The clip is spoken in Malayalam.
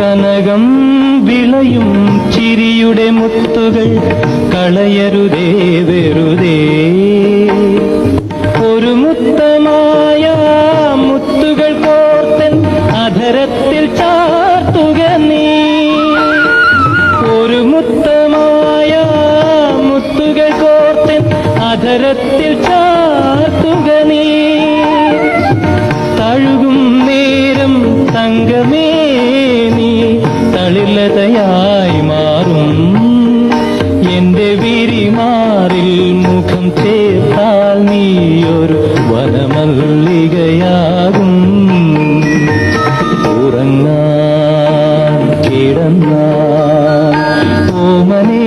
കനകം വിളയും ചിരിയുടെ മുത്തുകൾ കളയരുതേ വെറുതേ. ഒരു മുത്തമായ മുത്തുകൾ കോർത്തൻ അധരത്തിൽ ചാർത്തുക നീ. ഒരു മുത്തമായ മുത്തുകൾ കോർത്തൻ അധരത്തിൽ ചാർത്തുക നീ. തഴുകും നേരം തങ്കമേ തളിലതയായി മാറും. എന്റെ വിരിമാറിൽ മുഖം ചേർത്താൽ നീയൊരു വനമല്ലികയാകും ഉറങ്ങാൻ കിടന്നാൽ ഓമനേ